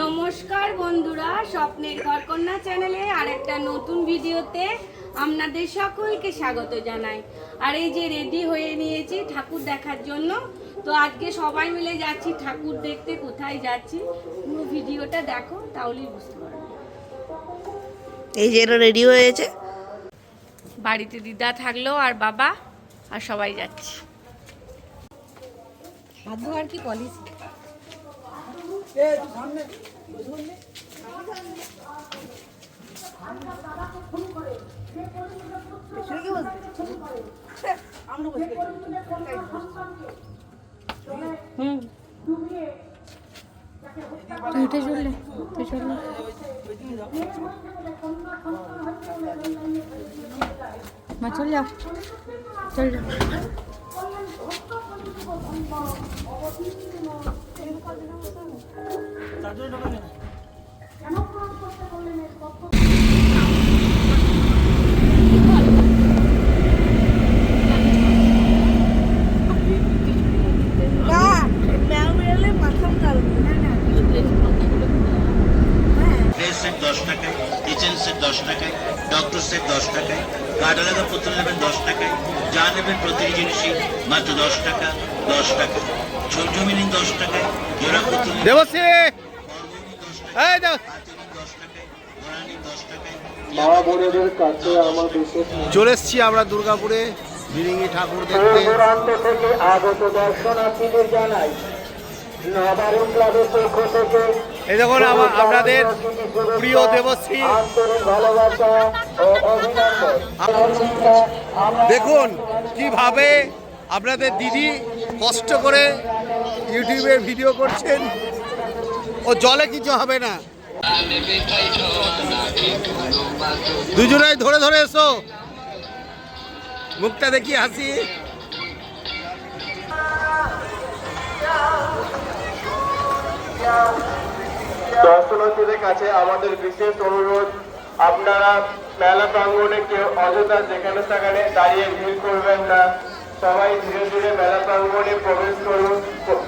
নমস্কার বন্ধুরা স্বপ্নের ঘরকন্যা চ্যানেলে আরেকটা নতুন ভিডিওতে আপনাদের সকলকে স্বাগত জানাই। আর এই যে রেডি হয়ে নিয়েছি ঠাকুর দেখার জন্য তো আজকে সবাই মিলে যাচ্ছি ঠাকুর দেখতে কোথায় যাচ্ছি পুরো ভিডিওটা দেখো তাহলেই বুঝতে পারবে। এই যে এটা রেডি হয়েছে। বাড়িতে দিদা থাকল আর বাবা আর সবাই যাচ্ছি। হাত ধোয়ার কি পলিসি হুম। তুই উঠে চললে? তুই চললে? মা চল যাও চল যাও না ম্যাও বেরোলে মাথা কালবে প্লে সেট দশ টাকায় কিচেন সেট দশ টাকায় ডক্টর সেট দশ টাকায় কার্ড আলাদা পুতুল নেবেন দশ টাকায়। যা নেবেন প্রতিটি জিনিসই মাত্র দশ টাকা দশ টাকা। নিন দশ টাকায় জোড়া পুতুল দেবশ্রী! চলে এসছি আমরা দুর্গাপুরে বিরিঙ্গি ঠাকুর দেখতে। থেকে আগত দর্শনার্থীদের জানাই নবারুণ ক্লাবের পক্ষ থেকে এই দেখুন আপনাদের প্রিয় দেবশ্রী। দেখুন কীভাবে আপনাদের দিদি কষ্ট করে ইউটিউবে ভিডিও করছেন। ও জলে কিছু হবে না। দুজনাই ধরে ধরে এসো। মুখটা দেখি হাসি। দর্শনার্থীদের কাছে আমাদের বিশেষ অনুরোধ, আপনারা মেলা প্রাঙ্গণে কেউ অযথা যেখানে সেখানে দাঁড়িয়ে ভিড় করবেন না। সবাই ধীরে ধীরে মেলা প্রাঙ্গণে প্রবেশ করুন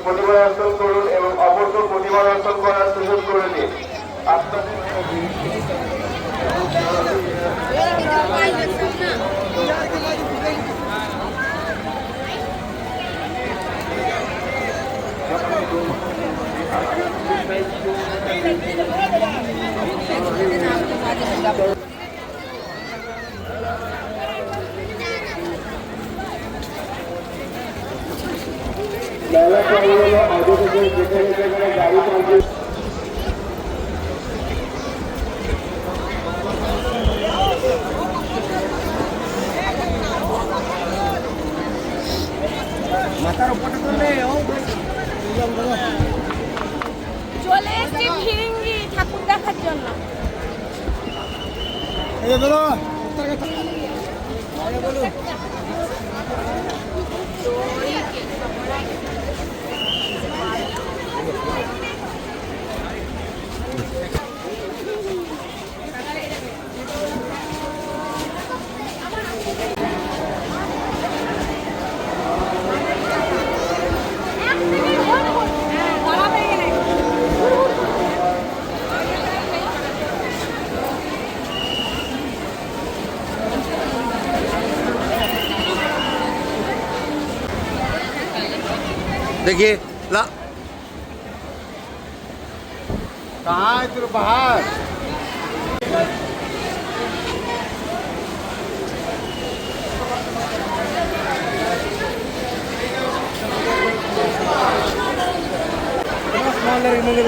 প্রতিমা দর্শন করুন এবং অপরকে প্রতিমা দর্শন করার সুযোগ করে দিন। আপনাদের মেলা প্রাঙ্গণে আগে থেকে যেখানে যেখানে গাড়ি পৌঁছে চলে এসেছি ফিরিঙ্গি ঠাকুর দেখার জন্য। देखिए ला। कहाँ है तेरे बाहर? स्मॉल इन्होंने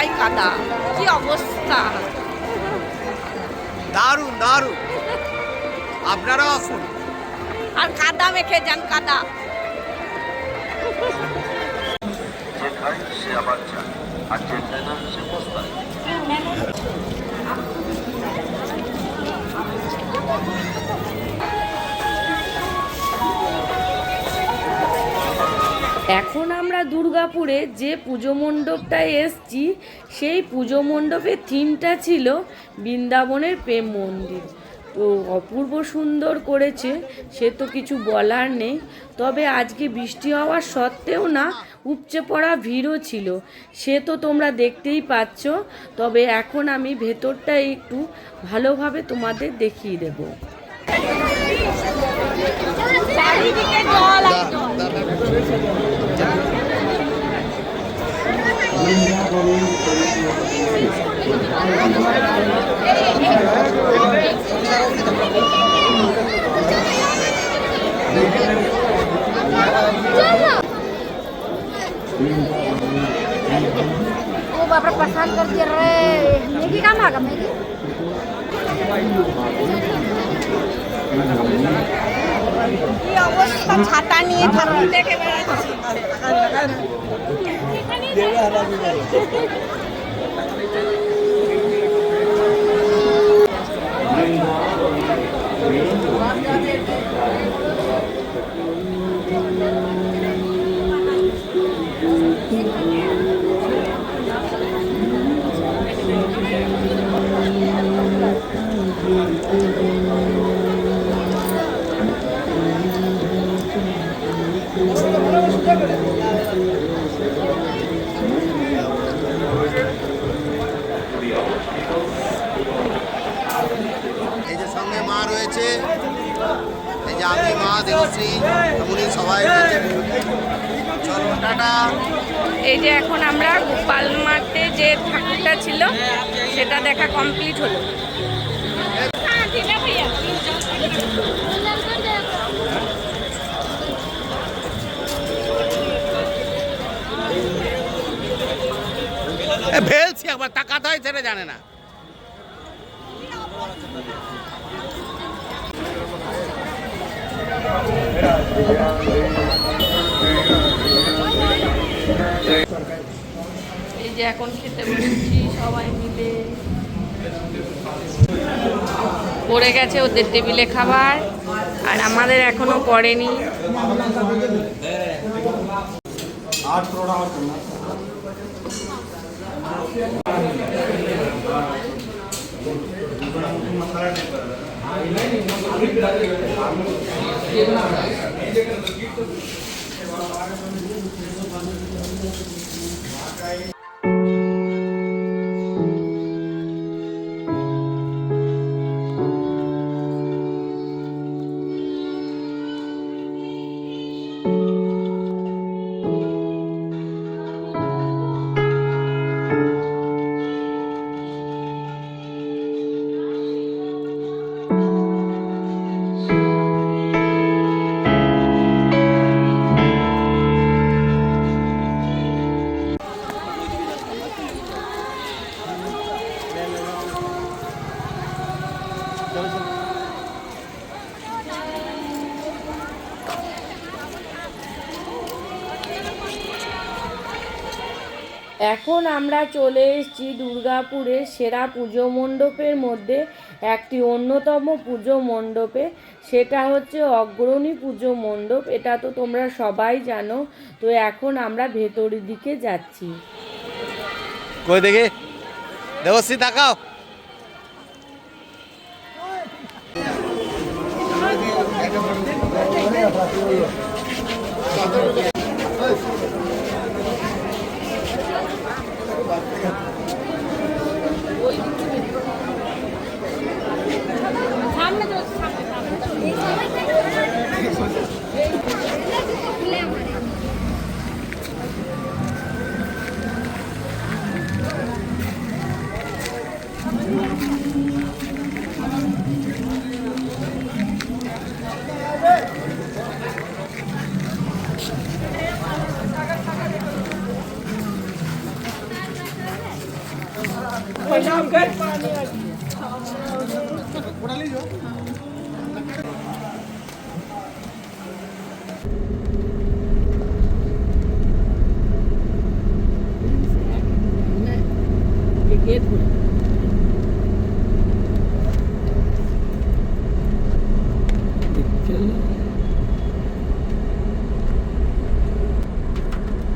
একবারে কাদা কি অবস্থা? দারুণ দারুণ। আপনারাও আসুন। আর কাদা মেখে যান কাদা। যে খায় সে আবার চায় আর যে খায় না সে পস্তায় এখন আমরা দুর্গাপুরে যে পুজো মণ্ডপটায় এসছি সেই পুজো মণ্ডপের থিমটা ছিল বৃন্দাবনের প্রেম মন্দির তো অপূর্ব সুন্দর করেছে সে তো কিছু বলার নেই তবে আজকে বৃষ্টি হওয়ার সত্ত্বেও না উপচে পড়া ভিড়ও ছিল সে তো তোমরা দেখতেই পাচ্ছ তবে এখন আমি ভেতরটা একটু ভালোভাবে তোমাদের দেখিয়ে দেবো চারিদিকে জল Oh, bapak pasan kerja re. Megi kan agak Megi. কি অবস্থা ছাতা নিয়ে ঠাকুর দেখে বেড়াচ্ছি এই যে সঙ্গে মা রয়েছে, এই যে আমি মা, দেবশ্রী সবাই চলো এই যে এখন আমরা গোপাল মাঠে যে ঠাকুরটা ছিল, সেটা দেখা কমপ্লিট হলো। ফেলছি একবার টাকা হয় ছেড়ে জানে না। এই যে এখন খেতে বসেছি সবাই মিলে। পড়ে গেছে ওদের টেবিলে খাবার আর আমাদের এখনও পড়েনি আমরা চলে এসেছি দুর্গাপুরের সেরা পুজো মণ্ডপের মধ্যে একটি অন্যতম পুজো মণ্ডপে। সেটা হচ্ছে অগ্রণী পুজো মণ্ডপ। এটা তো তোমরা সবাই জানো। তো এখন আমরা ভেতরের দিকে যাচ্ছি। কই দেবশ্রী তাকাও।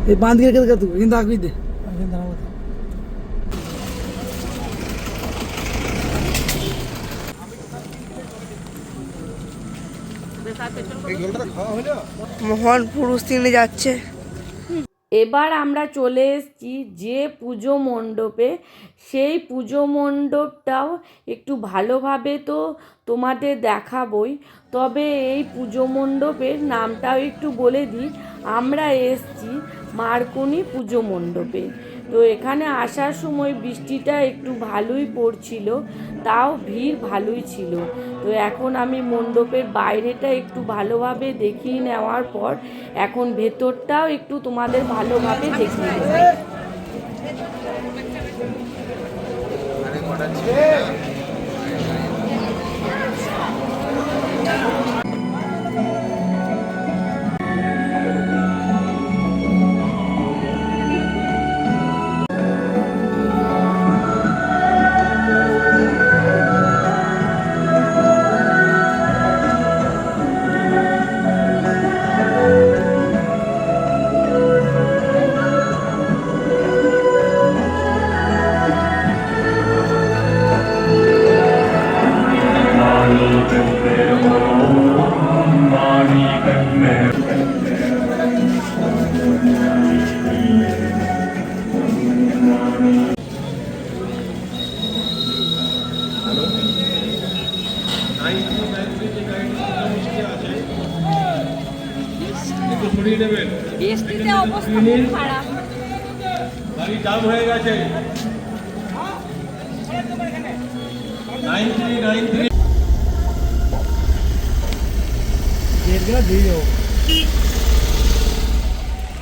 ये बांध के कर तू इंदा आग भी दे মোহন পুরুষ তিনে যাচ্ছে। এবার আমরা চলে এসেছি যে পুজো মণ্ডপে। সেই পুজো মণ্ডপটাও একটু ভালোভাবে তো তোমাদের দেখাবই। তবে এই পুজো মণ্ডপের নামটাও একটু বলে দিই। আমরা এসেছি মার্কনি পুজো মণ্ডপে। তো এখানে আসার সময় বৃষ্টিটা একটু ভালোই পড়ছিল, তাও ভিড় ভালোই ছিল। তো এখন আমি মণ্ডপের বাইরেটা একটু ভালোভাবে দেখিয়ে নেওয়ার পর এখন ভেতরটাও একটু তোমাদের ভালোভাবে দেখিয়ে দেবো।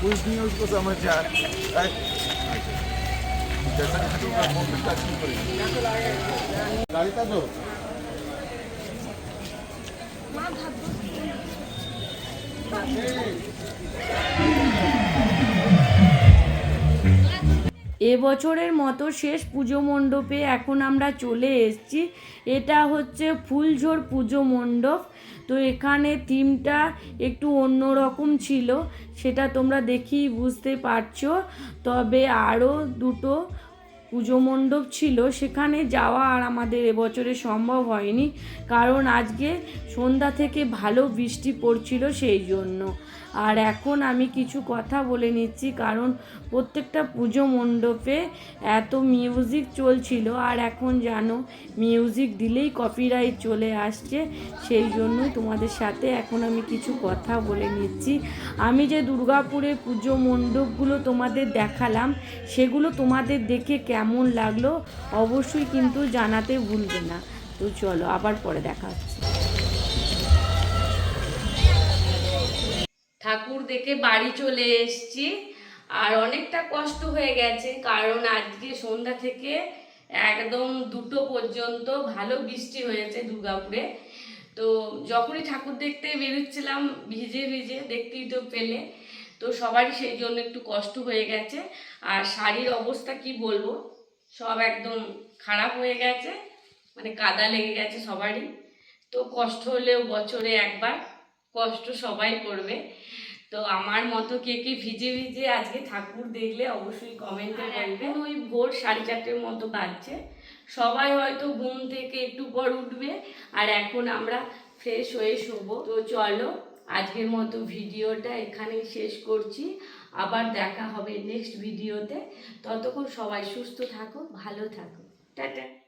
कुछ नहीं उसको समझ आ रहा है गाड़ी का जो मां भाग এবছরের মতো শেষ পুজো মণ্ডপে এখন আমরা চলে এসেছি। এটা হচ্ছে ফুলঝোর পুজো মণ্ডপ। তো এখানে থিমটা একটু অন্যরকম ছিল, সেটা তোমরা দেখেই বুঝতে পারছ। তবে আরও দুটো পুজো মণ্ডপ ছিল, সেখানে যাওয়া আর আমাদের এবছরে সম্ভব হয়নি। কারণ আজকে সন্ধ্যা থেকে ভালো বৃষ্টি পড়ছিল সেই জন্য। আর এখন আমি কিছু কথা বলে নিচ্ছি, কারণ প্রত্যেকটা পুজো মণ্ডপে এত মিউজিক চলছিল, আর এখন জানো মিউজিক দিলেই কপিরাইট চলে আসছে, সেই জন্যই তোমাদের সাথে এখন আমি কিছু কথা বলে নিচ্ছি। আমি যে দুর্গাপুরের পুজো মণ্ডপগুলো তোমাদের দেখালাম, সেগুলো তোমাদের দেখে কেমন লাগল অবশ্যই কিন্তু জানাতে ভুলবে না। তো চলো আবার পরে দেখা হচ্ছে। ঠাকুর দেখে বাড়ি চলে এসেছি। আর অনেকটা কষ্ট হয়ে গেছে, কারণ আজকে সন্ধ্যা থেকে একদম দুটো পর্যন্ত ভালো বৃষ্টি হয়েছে দুর্গাপুরে। তো যখনই ঠাকুর দেখতে বেরোচ্ছিলাম, ভিজে ভিজে দেখতেই তো পেলে। তো সবারই সেই জন্য একটু কষ্ট হয়ে গেছে। আর শাড়ির অবস্থা কি বলব, সব একদম খারাপ হয়ে গেছে মানে কাদা লেগে গেছে সবারই। তো কষ্ট হলেও বছরে একবার, কষ্ট সবাই করবে। তো আমার মতো কে কে ভিজে ভিজে আজকে ঠাকুর দেখলে অবশ্যই কমেন্টে বলবেন ওই ভোর সাড়ে চারটের মতো বাজছে। সবাই হয়তো ঘুম থেকে একটু পর উঠবে আর এখন আমরা ফ্রেশ হয়ে শোবো। তো চলো আজকের মতো ভিডিওটা এখানেই শেষ করছি। আবার দেখা হবে নেক্সট ভিডিওতে ততক্ষণ সবাই সুস্থ থাকো ভালো থাকো। টাটা।